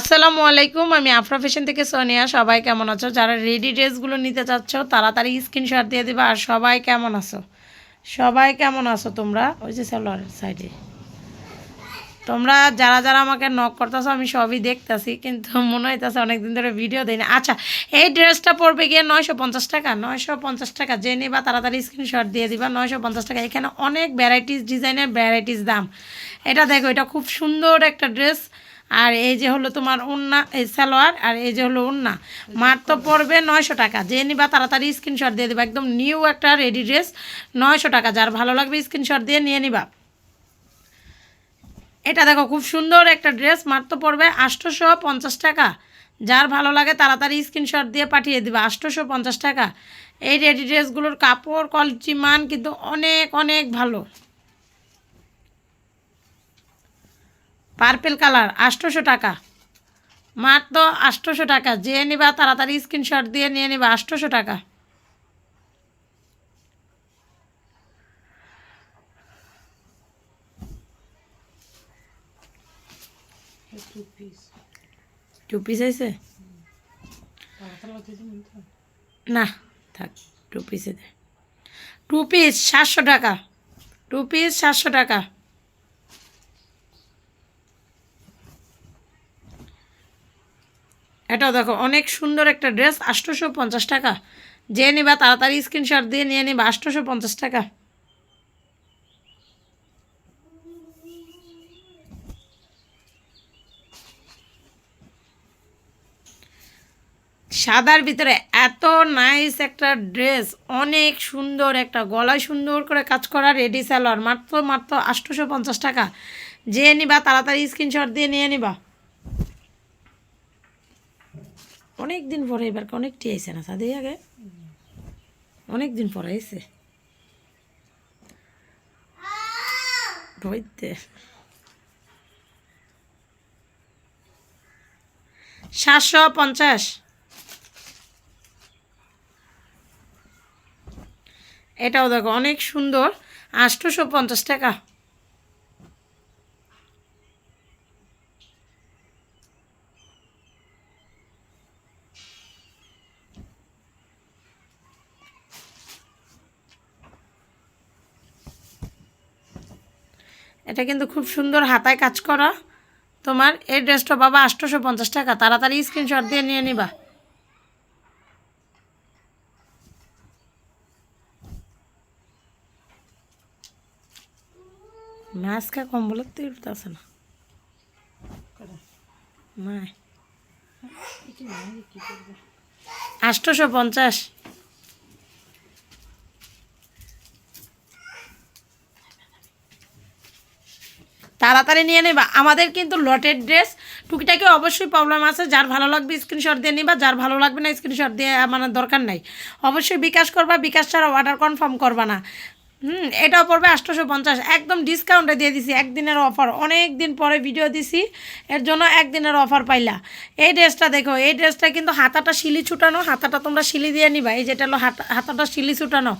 আসসালামু আলাইকুম, আমি আফরা ফ্যাশন থেকে সোনিয়া। সবাই কেমন আছো? যারা রেডি ড্রেসগুলো নিতে চাচ্ছ, তাড়াতাড়ি স্ক্রিনশট দিয়ে দিবা। আর সবাই কেমন আছো? সবাই কেমন আছো তোমরা? ওই যে সালোয়ার সাইডে তোমরা যারা যারা আমাকে নক করতেছো, আমি সবই দেখতেছি, কিন্তু মনে হইতেছে অনেকদিন ধরে ভিডিও দিই না আচ্ছা এই ড্রেসটা পড়বে গিয়ে নয়শো পঞ্চাশ টাকা? নয়শো পঞ্চাশ টাকা যে নিবা, তাড়াতাড়ি স্ক্রিনশট দিয়ে দিবা। নয়শো পঞ্চাশ টাকা। এখানে অনেক ভ্যারাইটিস ডিজাইনের ভ্যারাইটিস দাম। এটা দেখো, এটা খুব সুন্দর একটা ড্রেস আর এই যে হলো তোমার উন্না, এই সালোয়ার, আর এই যে হলো উন্না। মার তো পড়বে নয়শো টাকা। যে নিবা তাড়াতাড়ি স্ক্রিনশট দিয়ে দিবা। একদম নিউ একটা রেডি ড্রেস নয়শো টাকা। যার ভালো লাগবে স্ক্রিনশট দিয়ে নিয়ে নিবা। এটা দেখো, খুব সুন্দর একটা ড্রেস মাত্র পড়বে আটশোশো পঞ্চাশ টাকা। যার ভালো লাগে তাড়াতাড়ি স্ক্রিনশট দিয়ে পাঠিয়ে দিবে। আটশোশো পঞ্চাশ টাকা। এই রেডি ড্রেসগুলোর কাপড় কোয়ালিটি মান কিন্তু অনেক অনেক ভালো। পার্পেল কালার আটশোশো টাকা। মাত্র আটশোশো টাকা। যে নিবা, তাড়াতাড়ি স্ক্রিনশট দিয়ে নিয়ে নিবা, আটশোশো টাকা। টু পিস না, থাক টু পিসে টু পিস সাতশো টাকা। টু পিস সাতশো টাকা। এটাও দেখো, অনেক সুন্দর একটা ড্রেস, আটশোশো পঞ্চাশ টাকা। যে নিবা, তাড়াতাড়ি স্ক্রিনশট দিয়ে নিয়ে নিবা, আটশোশো পঞ্চাশ টাকা। সাদার ভিতরে এত নাইস একটা ড্রেস, অনেক সুন্দর একটা, গলায় সুন্দর করে কাজ করা রেডি সালোয়ার মাত্র মাত্র আটশোশো পঞ্চাশ টাকা। যে নিবা, তাড়াতাড়ি স্ক্রিনশট দিয়ে নিয়ে নিবা। অনেক দিন পরে এবার অনেকটি আইসে না? সাদি আগে অনেক দিন পরে আইসে সাতশো পঞ্চাশ। এটাও দেখো, অনেক সুন্দর। আটশোশো পঞ্চাশ টাকা। এটা কিন্তু খুব সুন্দর হাতায় কাজ করা। তোমার এই ড্রেসটা বাবা আটশোশো পঞ্চাশ টাকা। তাড়াতাড়ি স্ক্রিনশট দিয়ে নিয়ে নিবা। মাছকা কম্বলের তো উঠতে আছে না। আটশোশো পঞ্চাশ। তাড়াতাড়ি নিয়ে নেবা। আমাদের কিন্তু লটের ড্রেস টুকিটাকে অবশ্যই প্রবলেম আছে। যার ভালো লাগবে স্ক্রিনশট দিয়ে নিবা, যার ভালো লাগবে না স্ক্রিনশট দিয়ে মানে দরকার নাই। অবশ্যই বিকাশ করবা, বিকাশ ছাড়া অর্ডার কনফার্ম করবা না। হুম, এটাও পড়বে আটশোশো পঞ্চাশ। একদম ডিসকাউন্টে দিয়ে দিছি, একদিনের অফার অনেক দিন পরে ভিডিও দিছি, এর জন্য একদিনের অফার পাইলা। এই ড্রেসটা দেখো, এই ড্রেসটা কিন্তু হাতাটা শিলি ছুটানো, হাতাটা তোমরা শিলি দিয়ে নিবা। এই যেটা হলো হাতা, হাতাটা শিলি ছুটানো।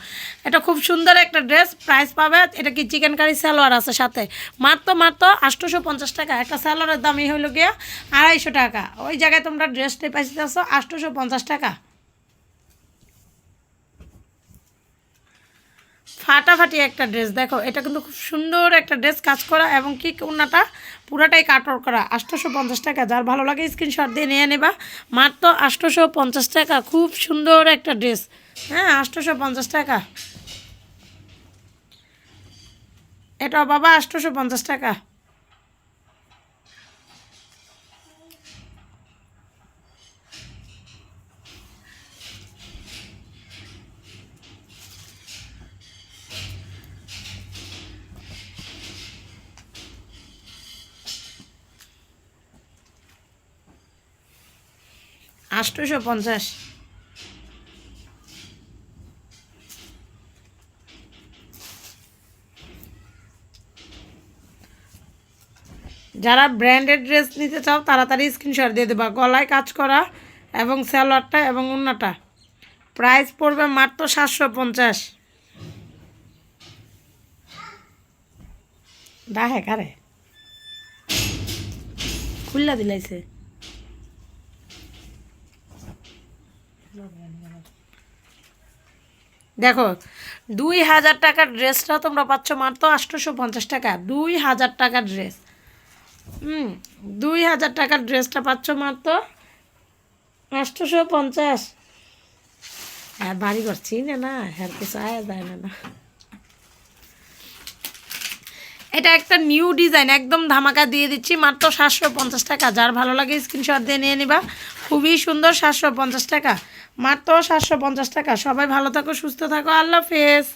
এটা খুব সুন্দর একটা ড্রেস প্রাইস পাবে। এটা কি চিকেন কারি সালোয়ার আছে সাথে? মাত্র মাত্র আটশোশো পঞ্চাশ টাকা। একটা সালোয়ারের দামই হইল গিয়া আড়াইশো টাকা। ওই জায়গায় তোমরা ড্রেসটা পাইতেছো আটশোশো পঞ্চাশ টাকা। ফাটাফাটি একটা ড্রেস দেখো, এটা কিন্তু খুব সুন্দর একটা ড্রেস কাজ করা এবং কি ওনাটা পুরাটাই কাটর করা আটশোশো পঞ্চাশ টাকা। যার ভালো লাগে স্ক্রিনশট দিয়ে নিয়ে নেবা। মাত্র আটশোশো পঞ্চাশ টাকা, খুব সুন্দর একটা ড্রেস হ্যাঁ আটশোশো পঞ্চাশ টাকা। এটা বাবা আটশোশো পঞ্চাশ টাকা। আটশোশো পঞ্চাশ। যারা ব্র্যান্ডেড ড্রেস নিতে চাও, তাড়াতাড়ি স্ক্রিনশট দিয়ে দেবা। গলায় কাজ করা এবং স্যালোয়ারটা এবং উন্নাটা প্রাইস পড়বে মাত্র সাতশো পঞ্চাশ। ডাহে কারে খুল্লা দিলাইছে। দেখো, দুই হাজার টাকার ড্রেসটা তোমরা পাচ্ছ মাত্র আটশোশো পঞ্চাশ টাকা। দুই হাজার টাকার ড্রেস। হুম, দুই হাজার টাকার ড্রেসটা পাচ্ছ মাত্র আটশোশো পঞ্চাশ হ্যাঁ বাড়ি করছি না না হ্যাঁ কিছু আয়া যায় না না। এটা একটা নিউ ডিজাইন, একদম ধামাকা দিয়ে দিচ্ছি, মাত্র সাতশো পঞ্চাশ টাকা। যার ভালো লাগে স্ক্রিনশট দিয়ে নিয়ে নিবা। খুবই সুন্দর সাতশো পঞ্চাশ টাকা। মাত্র সাতশো পঞ্চাশ টাকা। সবাই ভালো থাকো সুস্থ থাকো আল্লাহ হাফেজ।